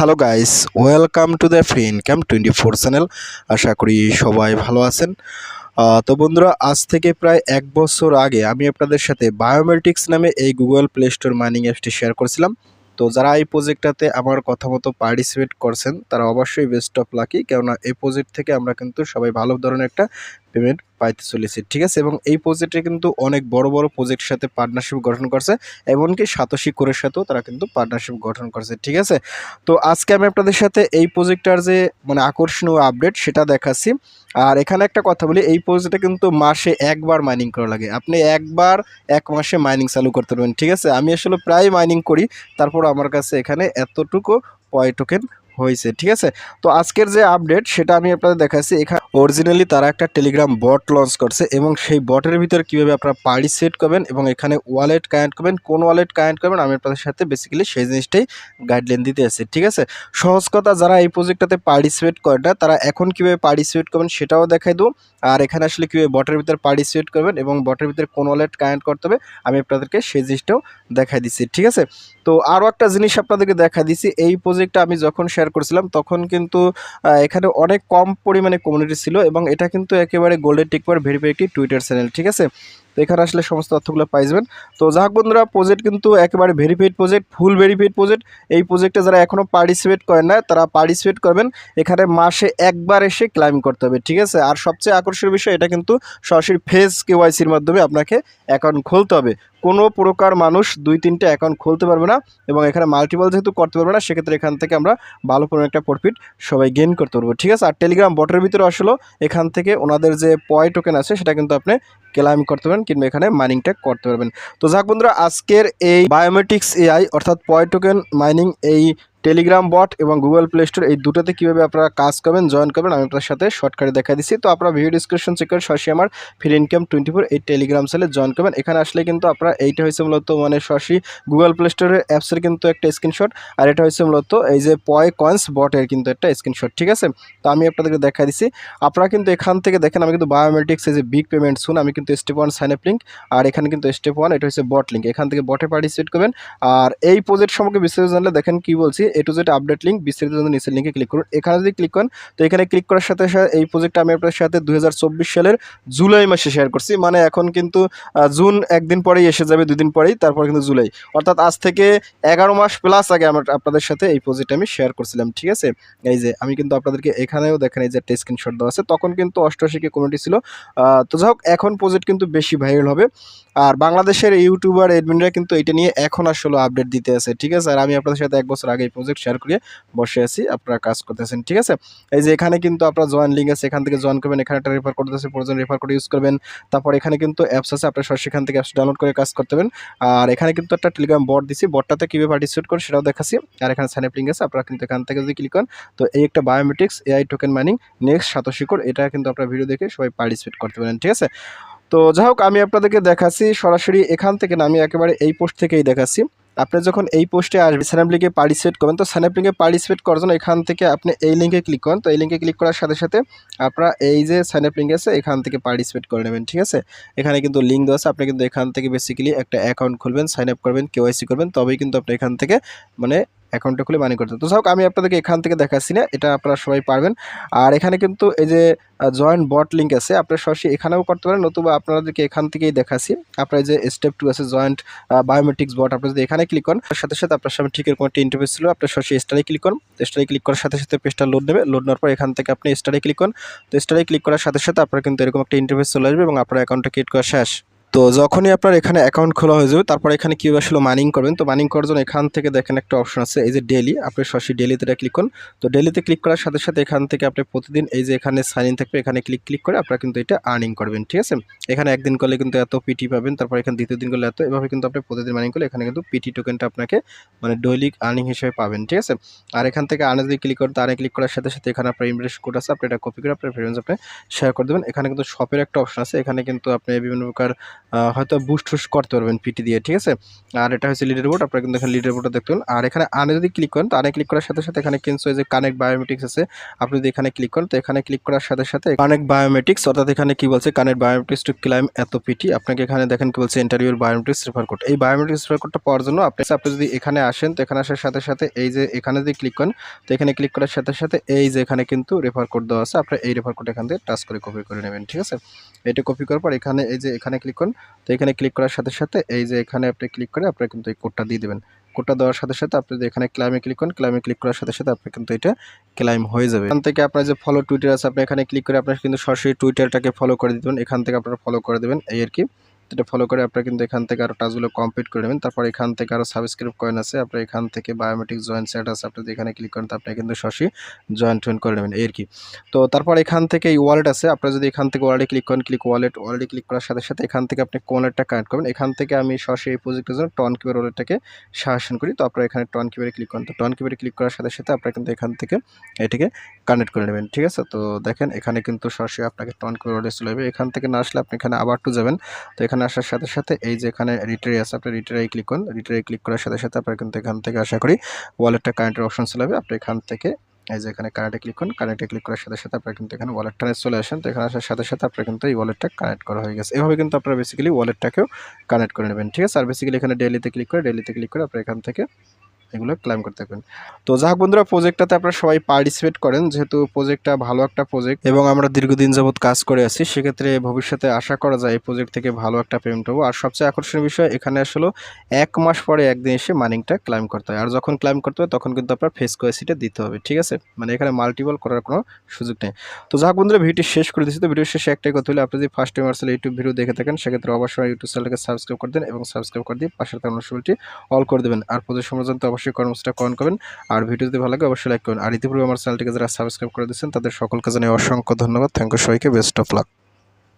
Hello guys welcome to the free income twenty four channel আশা করি সবাই ভালো আছেন। তো বন্ধুরা, আজ থেকে প্রায় এক বছর আগে আমি আপনাদের সাথে বায়োমেট্রিক্স নামে এই গুগল প্লে স্টোর মাইনিং অ্যাপসটি শেয়ার করেছিলাম। তো যারা এই প্রজেক্টটাতে আমার কথা মতো পার্টিসিপেট করছেন, তারা অবশ্যই বেস্ট অফ লাকি কেননা এই প্রজেক্ট থেকে আমরা কিন্তু সবাই ভালো ধরনের একটা পেমেন্ট পাইতে চলেছি ঠিক আছে? এবং এই প্রজেক্টে কিন্তু অনেক বড় বড় প্রজেক্টের সাথে পার্টনারশিপ গঠন করছে, এমনকি সাতোশি কোরের সাথেও তারা কিন্তু পার্টনারশিপ গঠন করছে, ঠিক আছে? তো আজকে আমি আপনাদের সাথে এই প্রজেক্টটার যে মানে আকর্ষণীয় আপডেট সেটা দেখাচ্ছি। আর এখানে একটা কথা বলি, এই প্রজেক্টে কিন্তু মাসে একবার মাইনিং করা লাগে। আপনি একবার এক মাসে মাইনিং চালু করতে পারবেন, ঠিক আছে? আমি আসলে প্রায় মাইনিং করি, তারপর আমার কাছে এখানে এতটুকু পয় টোকেন হয়েছে, ঠিক আছে? তো আজকের যে আপডেট সেটা আমি আপনাদের দেখাচ্ছি। এখানে অরিজিনালি তারা একটা টেলিগ্রাম বট লঞ্চ করছে এবং সেই বটের ভিতরে কীভাবে আপনারা পার্টিসিপেট করবেন এবং এখানে ওয়ালেট কানেক্ট করবেন, কোন ওয়ালেট কানেক্ট করবেন, আমি আপনাদের সাথে বেসিক্যালি সেই জিনিসটাই গাইডলাইন দিতে আসি ঠিক আছে? সহজ কথা, যারা এই প্রজেক্টটাতে পার্টিসিপেট করে না, তারা এখন কীভাবে পার্টিসিপেট করবেন সেটাও দেখাই দেবো। আর এখানে আসলে কীভাবে বটের ভিতরে পার্টিসিপেট করবেন এবং বটের ভিতরে কোন ওয়ালেট কানেক্ট করতে হবে, আমি আপনাদেরকে সেই জিনিসটাও দেখাই দিচ্ছি, ঠিক আছে? তো আরও একটা জিনিস আপনাদেরকে দেখা দিচ্ছি, এই প্রজেক্টটা আমি যখন শেয়ার করছিলাম, তখন কিন্তু এখানে অনেক কম পরিমাণে কমিউনিটি ছিল এবং এটা কিন্তু একেবারে গোল্ডেন টিকপার ভেরিফাই একটি টুইটার চ্যানেল ঠিক আছে? তো এখানে আসলে সমস্ত তথ্যগুলো পাই যাবেন। তো যাই হোক বন্ধুরা প্রজেক্ট কিন্তু একেবারে verified project full verified project এই প্রজেক্টে যারা এখনও পার্টিসিপেট করেন না তারা পার্টিসিপেট করবেন। এখানে মাসে একবার এসে ক্লাইম করতে হবে, ঠিক আছে? আর সবচেয়ে আকর্ষণীয় বিষয়, এটা কিন্তু সরাসরি ফেস কেওয়াইসির মাধ্যমে আপনাকে অ্যাকাউন্ট খুলতে হবে। কোনো প্রকার মানুষ দুই, তিনটে অ্যাকাউন্ট খুলতে পারবে না এবং এখানে মাল্টিপল যেহেতু করতে পারবে না, সেক্ষেত্রে এখান থেকে আমরা ভালো পরিমাণ একটা প্রফিট সবাই গেইন করতে পারব, ঠিক আছে? আর টেলিগ্রাম বটের ভিতরে আসলে এখান থেকে ওনাদের যে পয় টোকেন আছে, সেটা কিন্তু আপনি ক্লাইম করতে পারবেন। কিংবা এখানে মাইনিংটা করতে পারবেন। তো যাক বন্ধুরা, আজকের এই বায়োমেট্রিক্স এআই অর্থাৎ পয় টোকেন মাইনিং এই টেলিগ্রাম বট এবং গুগল প্লে স্টোর এই দুটোতে কীভাবে আপনারা কাজ করবেন জয়েন করবেন, আমি আপনার সাথে শর্টকাটে দেখা দিচ্ছি। তো আপনারা ভিডিও ডিসক্রিপশন চেক করে সরাসরি আমার ফ্রি ইনকাম টোয়েন্টি ফোর এই টেলিগ্রাম সেলে জয়েন করবেন। এখানে আসলে কিন্তু আপনারা এইটা হয়েছে মূলত মানে সরাসরি গুগল প্লে স্টোরের অ্যাপসের কিন্তু একটা স্ক্রিনশট আর এটা হয়েছে মূলত এই যে পয় কয়েন্স বটের কিন্তু একটা স্ক্রিনশট ঠিক আছে? তো আমি আপনাদেরকে দেখা দিচ্ছি। আপনারা কিন্তু এখান থেকে দেখেন, আমি কিন্তু বায়োমেট্রিক্স এই যে বিগ পেমেন্ট শুন আমি কিন্তু step one sign up link আর এখানে কিন্তু স্টেপ ওয়ান এটা হচ্ছে বট লিঙ্ক এখান থেকে বটে পার্টিসিপেট করবেন। আর এই প্রজেক্ট সম্পর্কে বিস্তারিত জানলে দেখেন কি বলছি A to Z update link বিস্তারিত জানতে নিচের লিঙ্কে ক্লিক করুন। এখানে যদি ক্লিক করেন, তো এখানে ক্লিক করার সাথে সাথে এই প্রজেক্টটা আমি আপনার সাথে দু হাজার চব্বিশ সালের জুলাই মাসে শেয়ার করছি। মানে এখন কিন্তু জুন একদিন পরেই এসে যাবে দুদিন পরেই, তারপর কিন্তু জুলাই। অর্থাৎ আজ থেকে এগারো মাস প্লাস আগে আমার আপনাদের সাথে এই প্রজেক্ট আমি শেয়ার করছিলাম, ঠিক আছে? এই যে, আমি কিন্তু আপনাদেরকে এখানেও দেখেন, এই যে একটা স্ক্রিনশট দেওয়া আছে। তখন কিন্তু অষ্টআশি কে কমিটি ছিল। তো যাই হোক এখন প্রজেক্ট কিন্তু বেশি ভাইরাল হবে। আর বাংলাদেশের ইউটিউবার এডমিনরা কিন্তু এটা নিয়ে এখন আসলে আপডেট দিতে আছে, ঠিক আছে? আর আমি আপনাদের সাথে এক বছর আগে প্রজেক্ট শেয়ার করে বসে আছি, আপনারা কাজ করতেছেন, ঠিক আছে? এই যে এখানে কিন্তু আপনার জয়েন লিঙ্ক আছে, এখান থেকে জয়েন করবেন, এখানে একটা রেফার করতেছে প্রয়োজন রেফার করে ইউজ করবেন, তারপর এখানে কিন্তু অ্যাপস আছে, আপনার সরাসরি এখান থেকে অ্যাপস ডাউনলোড করে কাজ করতে পারবেন। আর এখানে কিন্তু একটা টেলিগ্রাম বট দিছি বটটাতে কীভাবে পার্টিসিপেট করে সেটাও দেখাচ্ছি। আর এখানে সাইন আপ লিঙ্ক আছে, আপনারা কিন্তু এখান থেকে যদি ক্লিক করেন, তো এই একটা biometrics AI token mining next Satoshi code এটা কিন্তু আপনার ভিডিও দেখে সবাই পার্টিসিপেট করতে পারেন, ঠিক আছে? তো যাই হোক, আমি আপনাদেরকে দেখাচ্ছি, সরাসরি এখান থেকে না, আমি একেবারে এই পোস্ট থেকেই দেখাচ্ছি। আপনি যখন এই পোস্টে আসবে আসবেন স্যানাপলিংকে পার্টিসিপেট করবেন, তো স্যানাপলিংকে পার্টিসিপেট করার জন্য এখান থেকে আপনি এই লিঙ্কে ক্লিক করেন। তো এই লিঙ্কে ক্লিক করার সাথে সাথে আপনারা এই যে সাইন আপ লিঙ্ক আছে, এখান থেকে পার্টিসিপেট করে নেবেন, ঠিক আছে? এখানে কিন্তু লিঙ্ক দেওয়া আছে, আপনি কিন্তু এখান থেকে বেসিক্যালি একটা অ্যাকাউন্ট খুলবেন সাইন আপ করবেন কেওয়াইসি করবেন, তবেই কিন্তু আপনি এখান থেকে মানে অ্যাকাউন্টটা খুলে মানি করতে। তো যাই আমি আপনাদেরকে এখান থেকে দেখাচ্ছি না, এটা আপনারা সবাই পারবেন। আর এখানে কিন্তু এই যে জয়েন্ট বট লিঙ্ক আছে, আপনারা সরাসরি এখানেও করতে পারেন, নতুবা আপনাদেরকে এখান থেকেই দেখাচ্ছি। আপনার যে স্টেপ টু আছে জয়েন্ট বায়োমেট্রিক্স বট আপনি যদি এখানে ক্লিক করেন সাথে সাথে আপনার সামনে ঠিক এরকম একটা ইন্টারফেস ছিল, আপনার সরাসরি স্টারে ক্লিক করুন। স্টারে ক্লিক করার সাথে সাথে পেজটা লোড নেবে লোড নেওয়ার পর এখান থেকে আপনি স্টারে ক্লিক করুন। তো স্টারে ক্লিক করার সাথে সাথে আপনার কিন্তু এরকম একটা ইন্টারফেস চলে আসবে এবং আপনার অ্যাকাউন্টটা ক্রিয়েট করা শেষ। তো যখনই আপনার এখানে অ্যাকাউন্ট খোলা হয়ে যাবে, তারপর এখানে কীভাবে আসলে মাইনিং করবেন? তো মাইনিং করার জন্য এখান থেকে দেখেন একটা অপশন আছে, এই যে ডেলি আপনি সরাসরি ডেলিতে ক্লিক করুন। তো ডেলিতে ক্লিক করার সাথে সাথে এখান থেকে আপনি প্রতিদিন এই যে এখানে সাইন ইন থাকবে, এখানে ক্লিক ক্লিক করে আপনারা কিন্তু এটা আর্নিং করবেন, ঠিক আছে? এখানে একদিন করলে কিন্তু এত পিটি পাবেন, তারপর এখানে দ্বিতীয় দিন করলে এত, এভাবে কিন্তু আপনি প্রতিদিন মাইনিং করলে এখানে কিন্তু পিটি টোকেনটা আপনাকে মানে ডেইলি আর্নিং হিসেবে পাবেন, ঠিক আছে? আর এখান থেকে আর্নে যদি ক্লিক করেন আর্নে ক্লিক করার সাথে সাথে এখানে আপনার ইমপ্রেস কোড আছে, আপনি এটা কপি করে আপনার ফ্রেন্ডস আপনি শেয়ার করে দেবেন। এখানে কিন্তু শপের একটা অপশন আছে, এখানে কিন্তু আপনি বিভিন্ন প্রকার হয়তো বুস্ট টুস্ট করতে পারবেন পিটি দিয়ে, ঠিক আছে? আর এটা হচ্ছে লিডার বোর্ড আপনারা কিন্তু এখানে লিডার বোর্ডটা দেখতে আর এখানে আনে যদি ক্লিক করেন, তো আনে ক্লিক করার সাথে সাথে এখানে কিন্তু যে কানেক্ট বায়োমেট্রিক্স আছে, আপনি যদি এখানে ক্লিক করেন, তো এখানে ক্লিক করার সাথে সাথে কানেক্ট বায়োমেট্রিক্স অর্থাৎ এখানে কি বলছে? কানেক্ট বায়োমেট্রিক্স টু ক্লাইম এত পিটি আপনাকে এখানে দেখেন কি বলছে ইন্টারভিউর বায়োমেট্রিক্স রেফার কোড এই বায়োমেট্রিক্স রেফার কোডটা পাওয়ার জন্য আপনি আপনি যদি এখানে আসেন, তো এখানে আসার সাথে সাথে এই যে এখানে যদি ক্লিক করেন, তো এখানে ক্লিক করার সাথে সাথে এই যে এখানে কিন্তু রেফার কোড দেওয়া আছে, আপনার এই রেফার কোড এখান থেকে টাচ করে কপি করে নেবেন, ঠিক আছে? এটা কপি করার পর এখানে এই যে এখানে ক্লিক করুন তো এখানে ক্লিক করার সাথে সাথে এই যে এখানে আপনি ক্লিক করে আপনি কিন্তু এই কোডটা দিয়ে দেবেন। কোডটা দেওয়ার সাথে সাথে আপনি যদি এখানে ক্লাইমে ক্লিক করেন ক্লাইমে ক্লিক করার সাথে সাথে আপনি কিন্তু এটা ক্লাইম হয়ে যাবে। এখান থেকে আপনার যে ফলো টুইটার আছে, আপনি এখানে ক্লিক করে আপনার কিন্তু সরাসরি টুইটারটাকে ফলো করে দিবেন এখান থেকে আপনারা ফলো করে দেবেন, এই আর কি। এটা ফলো করে আপনারা কিন্তু এখান থেকে আরও টাচগুলো কমপ্লিট করে নেবেন। তারপর এখান থেকে আরও সাবস্ক্রাইব কয়েন আছে, আপনার এখান থেকে বায়োমেট্রিক জয়েন্ট সেট আছে আপনি এখানে ক্লিক করেন, তো আপনি কিন্তু সরাসরি জয়েন্ট টয়েন করে নেবেন এর কি। তো তারপর এখান থেকে এই ওয়ালেট আছে, আপনারা যদি এখান থেকে ওয়ালেটে ক্লিক করেন ক্লিক ওয়ালেট ওয়ালেটে ক্লিক করার সাথে সাথে এখান থেকে আপনি ওয়ালেটটা কানেক্ট করবেন এখান থেকে আমি সরাসরি এই প্রজেক্টের জন্য টন কিউবের ওয়ালেটটাকে সাজেশন করি। তো আপনারা এখানে টন কিউবের ক্লিক করেন, তো টন কিউবের ক্লিক করার সাথে সাথে আপনারা কিন্তু এখান থেকে এটিকে কানেক্ট করে নেবেন, ঠিক আছে? তো দেখেন এখানে কিন্তু সরাসরি আপনাকে টন কিউবের ওয়ালেট চলে যাবে এখান থেকে না আসলে আপনি এখানে আবার টু যাবেন। তো এখানে আসার সাথে সাথে এই যে এখানে রিটারি আছে, আপনি রিটারাই ক্লিক করুন। রিটারাই ক্লিক করার সাথে সাথে আপনার কিন্তু এখান থেকে আশা করি ওয়ালেটটা কারেন্টের অপশন চলে যাবে। আপনি এখান থেকে এই যে এখানে কানেক্টে ক্লিক করুন। কানেক্টে ক্লিক করার সাথে সাথে আপনার কিন্তু এখানে ওয়ালেটটা চলে আসেন তো এখানে আসার সাথে সাথে আপনার কিন্তু এই ওয়ালেটটা কানেক্ট করা হয়ে গেছে। এভাবে কিন্তু আপনারা বেসিক্যালি ওয়ালেটটাকেও কানেক্ট করে নেবেন। ঠিক আছে? আর বেসিক্যালি এখানে ডেলিতে ক্লিক করে ডেলিতে ক্লিক করে আপনার এখান থেকে এগুলো ক্লাইম করতে থাকবেন তো যাক বন্ধুরা প্রজেক্টটাতে আপনারা সবাই পার্টিসিপেট করেন, যেহেতু প্রজেক্টটা ভালো একটা প্রজেক্ট এবং আমরা দীর্ঘদিন যাবত কাজ করে আছি, সেক্ষেত্রে ভবিষ্যতে আশা করা যায় এই প্রজেক্ট থেকে ভালো একটা পেমেন্ট হব আর সবচেয়ে আকর্ষণীয় বিষয়, এখানে আসলে এক মাস পরে একদিন এসে মানিংটা ক্লাইম করতে হয়। আর যখন ক্লাইম করতে হয়, তখন কিন্তু আপনার ফেস কোয়েসিটা দিতে হবে, ঠিক আছে? মানে এখানে মাল্টিপল করার কোনো সুযোগ নেই। তো যাক বন্ধুরা ভিডিও শেষ করে দিচ্ছি। তো ভিডিও শেষে একটাই কথা হলে, আপনি যদি ফার্স্ট টাইম আসলে ইউটিউব ভিডিও দেখে থাকেন, সেক্ষেত্রে অবশ্যই ইউটিউব চ্যানেলকে সাবস্ক্রাইব করে দেন এবং সাবস্ক্রাইব করে দিয়ে পাশের অনুসরণটি অল করে দেবেন। আর প্রজেক্ট সম্বন্ধে অবশ্যই কর্মসূচিটা কমেন্ট করবেন। আর ভিডিও যদি ভালো লাগে, অবশ্যই লাইক করুন আর ইতিপূর্বে আমার চ্যানেলটিকে যারা সাবস্ক্রাইব করে দিচ্ছেন তাদের সকলকে জানিয়ে অসংখ্য ধন্যবাদ। থ্যাংক ইউ সবাইকে বেস্ট অফ লাক